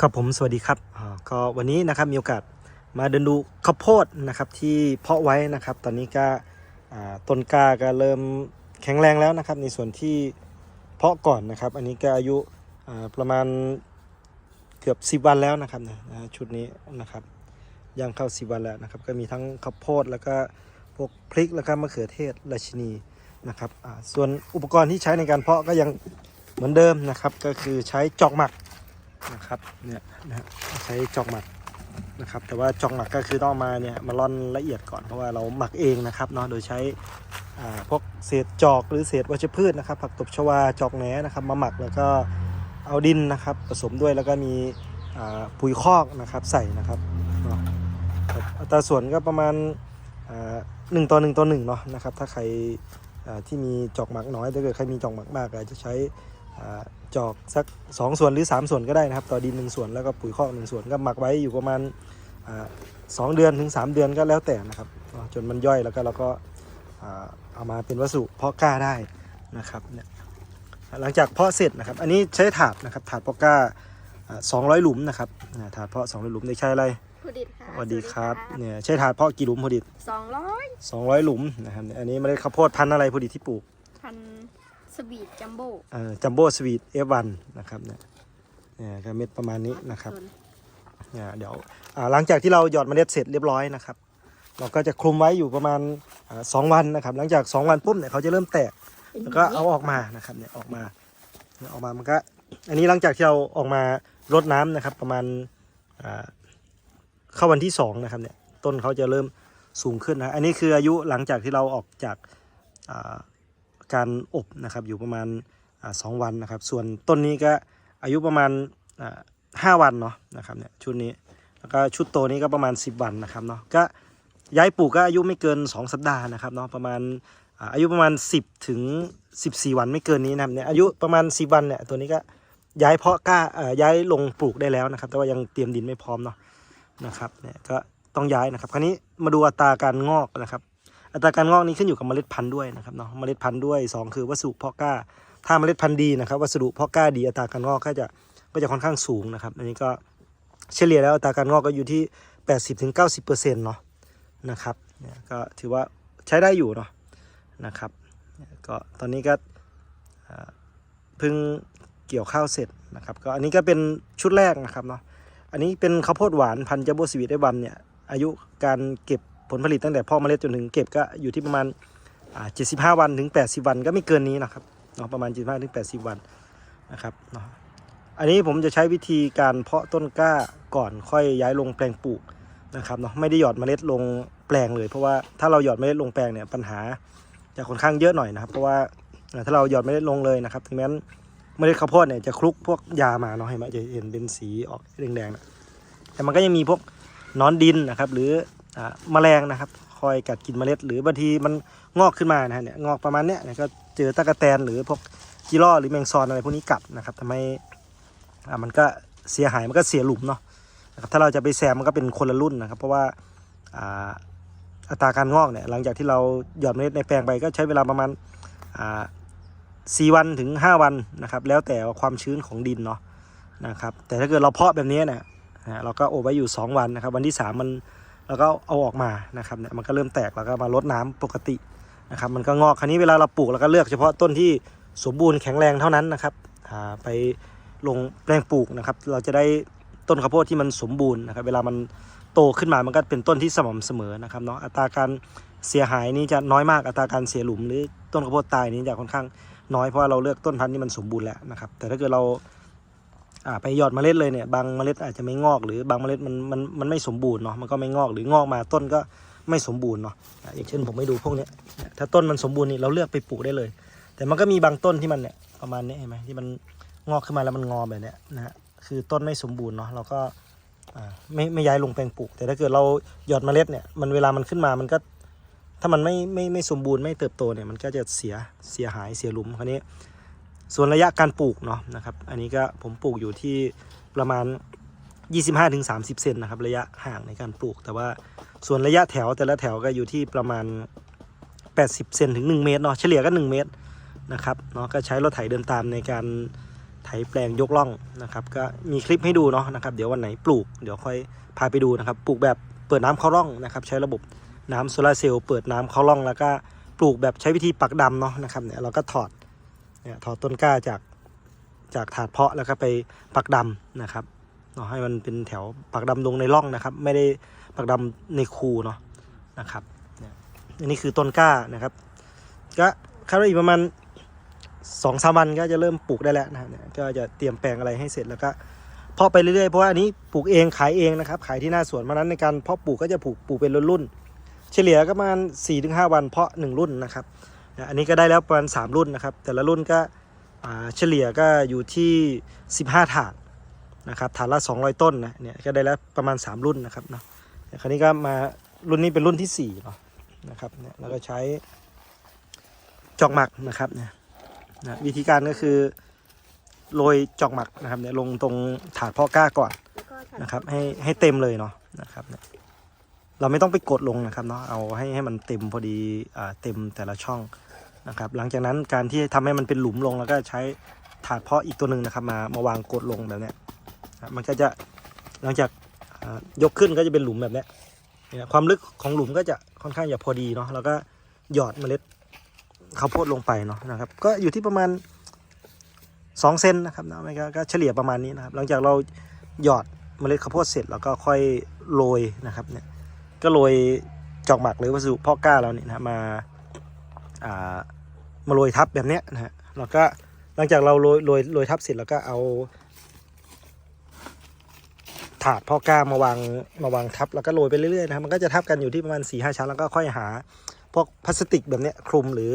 ครับผมสวัสดีครับก็วันนี้นะครับมีโอกาสมาเดินดูข้าวโพดนะครับที่เพาะไว้นะครับ ตอนนี้ก็ต้นกาก็เริ่มแข็งแรงแล้วนะครับ ในส่วนที่เพาะก่อนนะครับ อันนี้ก็อายุประมาณเกือบ 10 วันแล้วนะครับนะชุดนี้นะครับย่างเข้า 10 วันแล้วนะครับ ก็มีทั้งข้าวโพดแล้วก็พวกพริกแล้วก็มะเขือเทศราชินีนะครับส่วนอุปกรณ์ที่ใช้ในการเพาะก็ยังเหมือนเดิมนะครับ ก็คือใช้จอกหมัก นะครับเนี่ยนะฮะใช้จอกหมักนะครับแต่ว่าจอกหมักก็คือต้องมาเนี่ยมาร่อนละเอียดก่อนเพราะว่าเราหมักเองนะครับเนาะโดยใช้พวกเศษจอกหรือเศษวัชพืชนะครับผักตบชวาจอกแหนนะครับมาหมักแล้วก็เอาดินนะครับผสมด้วยแล้วก็มีปุ๋ยคอกนะครับใส่นะครับเนาะครับอัตราส่วนก็ประมาณหนึ่งต่อหนึ่งต่อหนึ่งเนาะนะครับถ้าใครที่มีจอกหมักน้อยถ้าเกิดใครมีจอกหมักมากอาจจะใช้ จอกสัก 2 ส่วนหรือ 3 ส่วนก็ได้นะครับ ต่อดิน 1 ส่วนแล้วก็ปุ๋ยคอก 1 ส่วนก็หมักไว้อยู่ประมาณอ่าสองเดือนถึง 3 เดือนก็แล้วแต่นะครับเนาะจนมันย่อยแล้วก็เราก็อ่าเอามาเป็นวัสดุเพาะกล้าได้นะครับเนี่ยหลังจากเพาะเสร็จนะครับ อันนี้ใช้ถาดนะครับถาดเพาะกล้าสองร้อยหลุมนะครับอ่าถาดเพาะ200หลุมได้ใช้อะไรผู้ดิตค่ะสวัสดีครับเนี่ยใช้ถาดเพาะกี่หลุมพอดีสองร้อย200 หลุมนะครับเนี่ยอันนี้เมล็ดข้าวโพดพันธุ์อะไรพอดีที่ปลูกพัน สวีทจัมโบ้จัมโบ้สวีทเอฟวันนะครับเนี่ยเนี่ยก็เม็ดประมาณนี้นะครับส่วนเนี่ยเดี๋ยวอ่าหลังจากที่เราหยอดเมล็ดเสร็จเรียบร้อยนะครับ เราก็จะคลุมไว้อยู่ประมาณอ่าสองวันนะครับ หลังจาก 2 วันปุ๊บเนี่ยเขาจะเริ่มแตกแล้วก็เอาออกมานะครับเนี่ยออกมาเนี่ยออกมามันก็อันนี้หลังจากที่เราออกมารดน้ำนะครับ ประมาณอ่าเข้าวันที่2นะครับเนี่ยต้นเขาจะเริ่มสูงขึ้นนะอันนี้คืออายุหลังจากที่เราออกจากอ่า การอบนะครับอยู่ประมาณสองวันนะครับ ส่วนต้นนี้ก็อายุประมาณห้าวันเนาะนะครับเนี่ยชุดนี้แล้วก็ชุดโตนี้ก็ประมาณ 10 วันนะครับเนาะก็ย้ายปลูกก็อายุไม่เกิน 2 สัปดาห์นะครับเนาะประมาณอายุประมาณ 10 ถึง 14 วันไม่เกินนี้นะครับเนี่ยอายุประมาณ 10 วันเนี่ยตัวนี้ก็ย้ายเพาะกล้าอ่อย้ายลงปลูกได้แล้วนะครับ แต่ว่ายังเตรียมดินไม่พร้อมเนาะนะครับเนี่ยก็ต้องย้ายนะครับ คราวนี้มาดูอัตราการงอกนะครับ อัตราการงอกนี้ขึ้นอยู่กับเมล็ดพันธุ์ด้วยนะครับเนาะเมล็ดพันธุ์ด้วย 2 คือวัสดุเพาะกล้า ถ้าเมล็ดพันธุ์ดีนะครับวัสดุเพาะกล้าดีอัตราการงอกก็จะก็จะค่อนข้างสูงนะครับอันนี้ก็เฉลี่ยแล้วอัตราการงอกก็อยู่ที่ 80-90%เนาะนะครับเนี่ยก็ถือว่าใช้ได้อยู่เนาะนะครับก็ตอนนี้ก็เพิ่งเกี่ยวข้าวเสร็จนะครับก็อันนี้ก็เป็นชุดแรกนะครับเนาะอันนี้เป็นข้าวโพดหวานพันธุ์จับโบสวีทได้บัมเนี่ยอายุการเก็บ ผลผลิตตั้งแต่พ่อเมล็ดจนถึงเก็บก็อยู่ที่ประมาณ75วันถึง80วันก็ไม่เกินนี้นะครับเนาะประมาณ75ถึง80วันนะครับเนาะอันนี้ผมจะใช้วิธีการเพาะต้นกล้าก่อนค่อยย้ายลงแปลงปลูกนะครับเนาะไม่ได้หยอดเมล็ดลงแปลงเลย เพราะว่าถ้าเราหยอดเมล็ดลงแปลงเนี่ยปัญหาจะค่อนข้างเยอะหน่อยนะครับ เพราะว่าถ้าเราหยอดเมล็ดลงเลยนะครับถึงแม้เมล็ดข้าวโพดเนี่ยจะคลุกพวกยามาเนาะเห็นไหมจะเห็นเป็นสีออกแดงๆนะแต่มันก็ยังมีพวกนอนดินนะครับ หรือ อ่าแมลงนะครับ คอยกัดกินเมล็ด หรือบางทีมันงอกขึ้นมานะฮะเนี่ยงอกประมาณเนี้ยก็เจอตะกแตนหรือพวกจิล่อหรือแมงซอนอะไรพวกนี้กัดนะครับทำให้อะมันก็เสียหายมันก็เสียหลุมเนาะนะครับถ้าเราจะไปแซมมันก็เป็นคนละรุ่นนะครับ เพราะว่าอ่าอัตราการงอกเนี่ยหลังจากที่เราหย่อดเมล็ดในแปลงไปก็ใช้เวลาประมาณอ่าสี่วันถึง 5 วันนะครับ แล้วแต่ความชื้นของดินเนาะนะครับแต่ถ้าเกิดเราเพาะแบบนี้เนี่ยเราก็โอบไว้อยู่ 2 วันนะครับ วันที่ 3 มัน เราก็เอาออกมานะครับเนี่ยมันก็เริ่มแตกแล้วก็มาลดน้ำปกตินะครับมันก็งอกคราวนี้เวลาเราปลูกเราก็เลือกเฉพาะต้นที่สมบูรณ์แข็งแรงเท่านั้นนะครับอ่าไปลงแปลงปลูกนะครับ เราจะได้ต้นข้าวโพดที่มันสมบูรณ์นะครับ เวลามันโตขึ้นมามันก็เป็นต้นที่สม่ำเสมอนะครับเนาะอัตราการเสียหายนี้จะน้อยมากอัตราการเสียหลุมหรือต้นข้าวโพดตายนี้จะค่อนข้างน้อยเพราะเราเลือกต้นพันธุ์ที่มันสมบูรณ์แล้วนะครับ แต่ถ้าเกิดเรา อ่าไปหยอดเมล็ดเลยเนี่ยบางเมล็ดอาจจะไม่งอกหรือบางเมล็ดมันมันมันไม่สมบูรณ์เนาะมันก็ไม่งอกหรืองอกมาต้นก็ไม่สมบูรณ์เนาะอย่างเช่นผมไม่ดูพวกเนี้ยถ้าต้นมันสมบูรณ์นี่เราเลือกไปปลูกได้เลย แต่มันก็มีบางต้นที่มันเนี่ยประมาณนี้เห็นไหมที่มันงอกขึ้นมาแล้วมันงอแบบเนี้ยนะฮะคือต้นไม่สมบูรณ์เนาะเราก็ไม่ไม่ย้ายลงแปลงปลูก แต่ถ้าเกิดเราหยอดเมล็ดเนี่ยมันเวลามันขึ้นมามันก็ถ้ามันไม่ไม่ไม่สมบูรณ์ไม่เติบโตเนี่ยมันก็จะเสียเสียหายเสียหลุมคราวนี้ ส่วนระยะการปลูกเนาะนะครับ อันนี้ก็ผมปลูกอยู่ที่ประมาณ 25-30 เซนนะครับ ระยะห่างในการปลูก แต่ว่าส่วนระยะแถวแต่ละแถวก็อยู่ที่ประมาณ 80 เซนถึง 1 เมตรเนาะเฉลี่ยก็ 1 เมตรนะครับเนาะก็ใช้รถไถเดินตามในการไถแปลงยกล่องนะครับ ก็มีคลิปให้ดูเนาะนะครับ เดี๋ยววันไหนปลูก เดี๋ยวค่อยพาไปดูนะครับ ปลูกแบบเปิดน้ำเข้าร่องนะครับ ใช้ระบบน้ำโซลาร์เซลล์เปิดน้ำเข้าร่องแล้วก็ปลูกแบบใช้วิธีปักดำเนาะนะครับเนี่ยเราก็ถอด เนี่ยถอดต้นกล้าจากจากถาดเพาะแล้วก็ไปปักดำนะครับเนาะให้มันเป็นแถวปักดำลงในร่องนะครับ ไม่ได้ปักดำในคูเนาะนะครับเนี่ยอันนี้คือต้นกล้านะครับ ก็คาดว่าอีกประมาณสองสามวันก็จะเริ่มปลูกได้แล้วนะครับเนี่ยก็จะเตรียมแปลงอะไรให้เสร็จแล้วก็เพาะไปเรื่อยๆเพราะว่าอันนี้ปลูกเองขายเองนะครับ ขายที่หน้าสวนเพราะนั้นในการเพาะปลูกก็จะปลูกปลูกเป็นรุ่นๆเฉลี่ยก็ประมาณ4-5ถึงวันเพาะหนึ่งรุ่นนะครับ อันนี้ก็ได้แล้วประมาณสามรุ่นนะครับ แต่ละรุ่นก็เฉลี่ยก็อยู่ที่ 15 ถาดนะครับถาดละ200 ต้นนะเนี่ยก็ได้แล้วประมาณ 3 รุ่นนะครับเนาะเนี่ยคราวนี้ก็มารุ่นนี้เป็นรุ่นที่สี่เนาะนะครับเนี่ยแล้วก็ใช้จอกหมักนะครับเนี่ยนะวิธีการก็คือโรยจอกหมักนะครับเนี่ยลงตรงถาดพาะกล้าก่อนนะครับให้ให้เต็มเลยเนาะนะครับเนี่ยเราไม่ต้องไปกดลงนะครับเนาะเอาให้ให้มันเต็มพอดีอ่าเต็มแต่ละช่อง นะครับหลังจากนั้นการที่ทำให้มันเป็นหลุมลงแล้วก็ใช้ถาดเพาะอีกตัวหนึ่งนะครับ มามาวางกดลงแบบนี้มันก็จะหลังจากยกขึ้นก็จะเป็นหลุมแบบนี้นความลึกของหลุมก็จะค่อนข้างจะพอดีเนาะแล้วก็หยอดเมล็ดข้าวโพดลงไปเนาะนะครับ ก็อยู่ที่ประมาณ2เซนนะครับนะไม่ก็ก็เฉลี่ยประมาณนี้นะครับ หลังจากเราหยอดเมล็ดข้าวโพดเสร็จแล้วก็ค่อยโรยนะครับเนี่ยก็โรยจอกหมักหรือวัสดุพาะกล้าเราเนี่ยนะมาอ่า มาโรยทับแบบเนี้ยนะฮะแล้วก็หลังจากเราโรยโรยโรยทับเสร็จแล้วก็เอา ถาดพาะกล้ามาวางมาวางทับแล้วก็โรยไปเรื่อยๆนะครับมันก็จะทับกันอยู่ที่ประมาณ4ี่ห้าชั้นแล้วก็ค่อยหา พวกพลาสติกแบบเนี้ยคลุมหรือ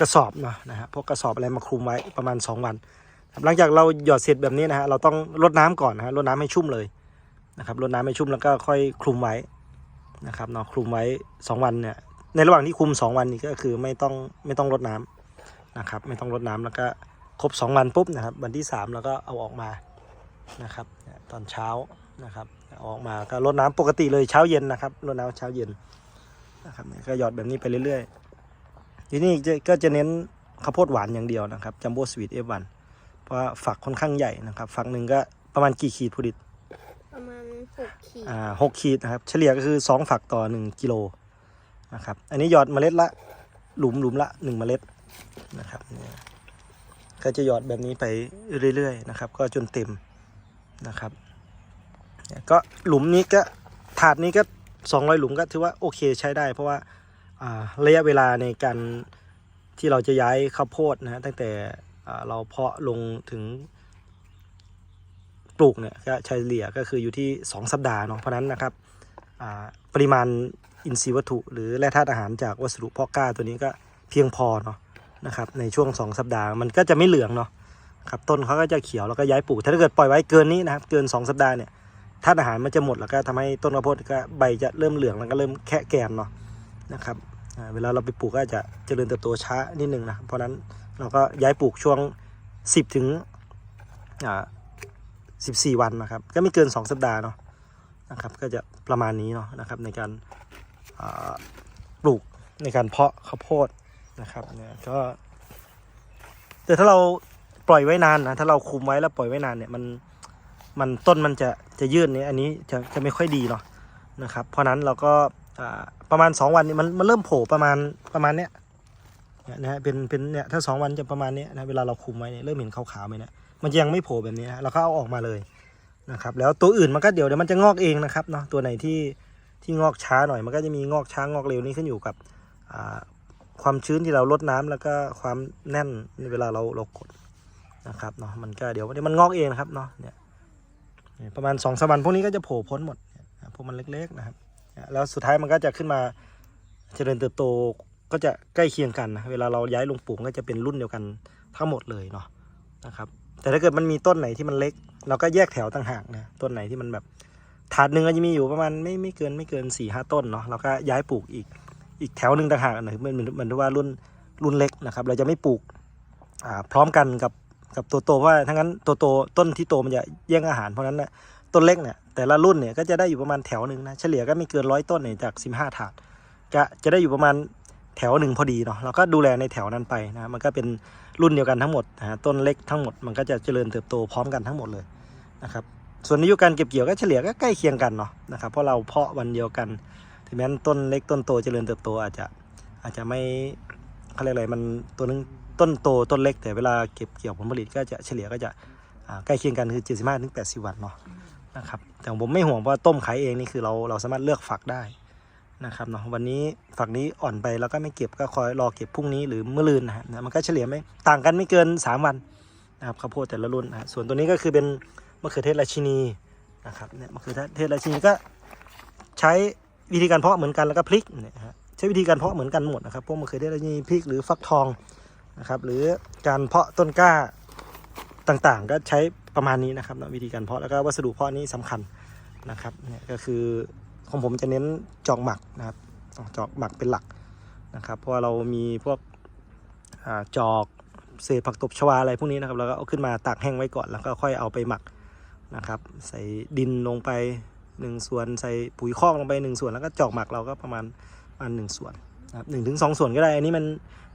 กระสอบเนาะนะฮะพวกกระสอบอะไรมาคลุมไว้ประมาณ 2 วันหลังจากเราหยอดเสร็จแบบนี้นะฮะเราต้องรดน้ำก่อนนะฮะรดน้ำให้ชุ่มเลยนะครับรดน้ำให้ชุ่มแล้วก็ค่อยคลุมไว้นะครับเนาะคลุมไว้ 2 วันเนี่ยในระหว่างที่คลุม 2 วันนี้ก็คือไม่ต้องไม่ต้องรดน้ำ นะครับ ไม่ต้องรดน้ำแล้วก็ครบ 2 วันปุ๊บนะครับ วันที่ 3 แล้วก็เอาออกมานะครับเนี่ยตอนเช้านะครับเอาออกมาก็รดน้ำปกติเลยเช้าเย็นนะครับรดน้ำเช้าเย็นนะครับเนี่ยก็หยอดแบบนี้ไปเรื่อยๆ ทีนี้จะก็จะเน้นข้าวโพดหวานอย่างเดียวนะครับจัมโบ้สวีทเอฟวันเพราะว่าฝักค่อนข้างใหญ่นะครับ ฝักหนึ่งก็ประมาณกี่ขีดผู้ดิตประมาณหกขีดอ่าหกขีดนะครับ เฉลี่ยก็คือสองฝักต่อหนึ่งกิโลนะครับ อันนี้หยอดเมล็ดละหลุมหลุมละหนึ่งเมล็ด นะครับเนี่ยก็จะหยอดแบบนี้ไปเรื่อยๆนะครับ ก็จนเต็มนะครับก็หลุมนี้ก็ถาดนี้ก็สองร้อยหลุมก็ถือว่าโอเคใช้ได้ เพราะว่าระยะเวลาในการที่เราจะย้ายข้าวโพดนะฮะตั้งแต่เราเพาะลงถึงปลูกเนี่ยก็เฉลี่ยก็คืออยู่ที่ 2 สัปดาห์เนาะเพราะนั้นนะครับปริมาณอินทรีย์วัตถุ หรือแร่ธาตุอาหารจากวัสดุเพาะกล้าตัวนี้ก็เพียงพอเนาะ นะครับ ในช่วง 2 สัปดาห์มันก็จะไม่เหลืองเนาะครับต้นเขาก็จะเขียวแล้วก็ย้ายปลูกถ้าเกิดปล่อยไว้เกินนี้นะครับเกิน 2 สัปดาห์เนี่ยธาตุอาหารมันจะหมดแล้วก็ทำให้ต้นข้าวโพดก็ใบจะเริ่มเหลืองแล้วก็เริ่มแคะแกนเนาะนะครับเวลาเราไปปลูกก็จะเจริญเติบโตช้านิดนึงนะเพราะนั้นเราก็ย้ายปลูกช่วง 10 ถึงอ่า14 วันนะครับ ก็ไม่เกิน 2 สัปดาห์เนาะนะครับก็จะประมาณนี้เนาะนะครับในการปลูกในการเพาะข้าวโพด นะครับเนี่ยก็ แต่ถ้าเราปล่อยไว้นานนะถ้าเราคุมไว้แล้วปล่อยไว้นานเนี่ยมันมันต้นมันจะจะยืดเนี่ยอันนี้จะจะไม่ค่อยดีเนาะนะครับ เพราะนั้นเราก็ประมาณ 2 วันนี้มันมันเริ่มโผล่ประมาณประมาณเนี้ยเนี่ยนะฮะเป็นเป็นเนี่ยถ้า 2 วันจะประมาณเนี้ยนะเวลาเราคุมไว้เนี่ยเริ่มเห็นขาวๆไหมเนี่ยมันยังไม่โผล่แบบนี้นะเราก็เอาออกมาเลยนะครับ แล้วตัวอื่นมันก็เดี๋ยวเดี๋ยวมันจะงอกเองนะครับเนาะตัวไหนที่ที่งอกช้าหน่อยมันก็จะมีงอกช้างอกเร็วนี่ขึ้นอยู่กับ ความชื้นที่เราลดน้ำแล้วก็ความแน่นในเวลาเราเรากดนะครับเนาะมันก็เดี๋ยวเดี๋ยวมันงอกเองนะครับเนาะเนี่ยประมาณสองสามวันพวกนี้ก็จะโผล่พ้นหมดเนี่ยพวกมันเล็กๆนะครับ แล้วสุดท้ายมันก็จะขึ้นมาเจริญเติบโตก็จะใกล้เคียงกันนะเวลาเราย้ายลงปลูกก็จะเป็นรุ่นเดียวกันทั้งหมดเลยเนาะนะครับ แต่ถ้าเกิดมันมีต้นไหนที่มันเล็ก เราก็แยกแถวต่างหากนะต้นไหนที่มันแบบถาดหนึ่งก็จะมีอยู่ประมาณไม่ไม่เกินไม่เกินสี่ห้าต้นเนาะเราก็ย้ายปลูกอีก อีกแถวหนึ่งต่างหากนะเหมือนเหมือนเหมือนว่ารุ่นรุ่นเล็กนะครับ เราจะไม่ปลูกพร้อมกันกับกับตัวโตเพราะว่าทั้งนั้นตัวโตต้นที่โตมันจะแย่งอาหารเพราะนั้นนะต้นเล็กเนี่ยแต่ละรุ่นเนี่ยก็จะได้อยู่ประมาณแถวหนึ่งนะเฉลี่ยก็ไม่เกินร้อยต้นเนี่ยจากสิบห้าถาดก็จะได้อยู่ประมาณแถวหนึ่งพอดีเนาะเราก็ดูแลในแถวนั้นไปนะมันก็เป็นรุ่นเดียวกันทั้งหมดนะต้นเล็กทั้งหมดมันก็จะเจริญเติบโตพร้อมกันทั้งหมดเลยนะครับส่วนอายุการเก็บเกี่ยวก็เฉลี่ยก็ใกล้เคียงกันเนาะนะครับเพราะเราเพาะวันเดียวกัน แม้นต้นเล็กต้นโตเจริญเติบโตอาจจะอาจจะไม่เขาเรียกอะไรมันตัวนึงต้นโตต้นเล็ก แต่เวลาเก็บเกี่ยวผลผลิตก็จะเฉลี่ยก็จะใกล้เคียงกันคือ 75ถึง80 วันเนาะนะครับแต่ผมไม่ห่วงเพราะว่าต้มขายเองนี่คือเราเราสามารถเลือกฝักได้นะครับเนาะวันนี้ฝักนี้อ่อนไปแล้วก็ไม่เก็บก็คอยรอเก็บพรุ่งนี้หรือเมื่อลืนนะฮะมันก็เฉลี่ยไม่ต่างกันไม่เกิน 3 วันนะครับข้าวโพดแต่ละรุ่นนะฮะส่วนตัวนี้ก็คือเป็นมะเขือเทศราชินีนะครับเนี่ยมะเขือเทศราชินีก็ใช้ วิธีการเพาะเหมือนกันแล้วก็พลิกเนี่ยฮะใช้วิธีการเพาะเหมือนกันหมดนะครับพวกมะเขือเทศราชินีพริกหรือฟักทองนะครับ หรือการเพาะต้นกล้าต่างๆ ก็ใช้ประมาณนี้นะครับนะวิธีการเพาะแล้วก็วัสดุเพาะนี้สำคัญนะครับเนี่ยก็คือของผมจะเน้นจอกหมักนะครับจอกหมักเป็นหลักนะครับ เพราะว่าเรามีพวกอจอกเศษผักตบชวาอะไรพวกนี้นะครับเราก็เอาขึ้นมาตากแห้งไว้ก่อนแล้วก็ค่อยเอาไปหมักนะครับ ใส่ดินลงไป หนึ่งส่วนใส่ปุ๋ยคอกลงไปหนึ่งส่วนแล้วก็จอกหมักเราก็ประมาณประมาณหนึ่งส่วนนะครับหนึ่งถึงสองส่วนก็ได้ อันนี้มัน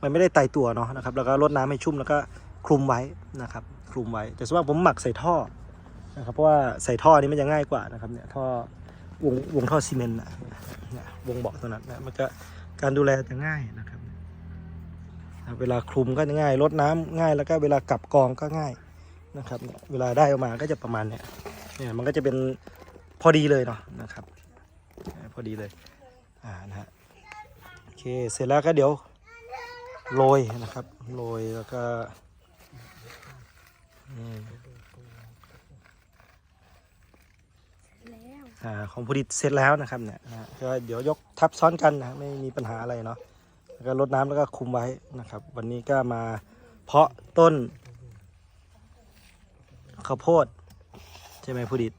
มันไม่ได้ไตายตัวเนาะนะครับ แล้วก็รดน้ำให้ชุ่มแล้วก็คลุมไว้นะครับ คลุมไว้ แต่ส่วนมากผมหมักใส่ท่อนะครับ เพราะว่าใส่ท่อนี้มันจะง่ายกว่านะครับเนี่ยท่อวงวงท่อซีเมนต์อะเนี่ยวงเบาะตัวนั้นนะมันก็การดูแลจะง่ายนะครับ เวลาคลุมก็จะง่ายลดน้ำง่ายแล้วก็เวลากลับกองก็ง่ายนะครับเนี่ยเวลาได้ออกมาก็จะประมาณเนี้ยเนี่ยมันก็จะเป็น พอดีเลยเนาะนะครับ พอดีเลยอ่านะฮะโอเคเสร็จแล้วก็เดี๋ยวโรยนะครับโรยแล้วก็อืมแล้วอาของผลิตเสร็จแล้วนะครับเนี่ยนะฮะก็เดี๋ยวยกทับซ้อนกันนะไม่มีปัญหาอะไรเนาะแล้วก็รดน้ำแล้วก็คุมไว้นะครับ วันนี้ก็มาเพาะต้นข้าวโพดใช่ไหมผู้ดิต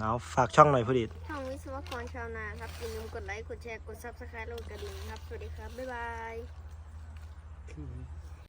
เอาฝากช่องหน่อยผู้ดิตช่องวิศวกรชาวนาครับอย่าลืมกดไลค์ กดแชร์ กดซับสไครต์โหลดกระดิ่งครับ สวัสดีครับ บ๊ายบาย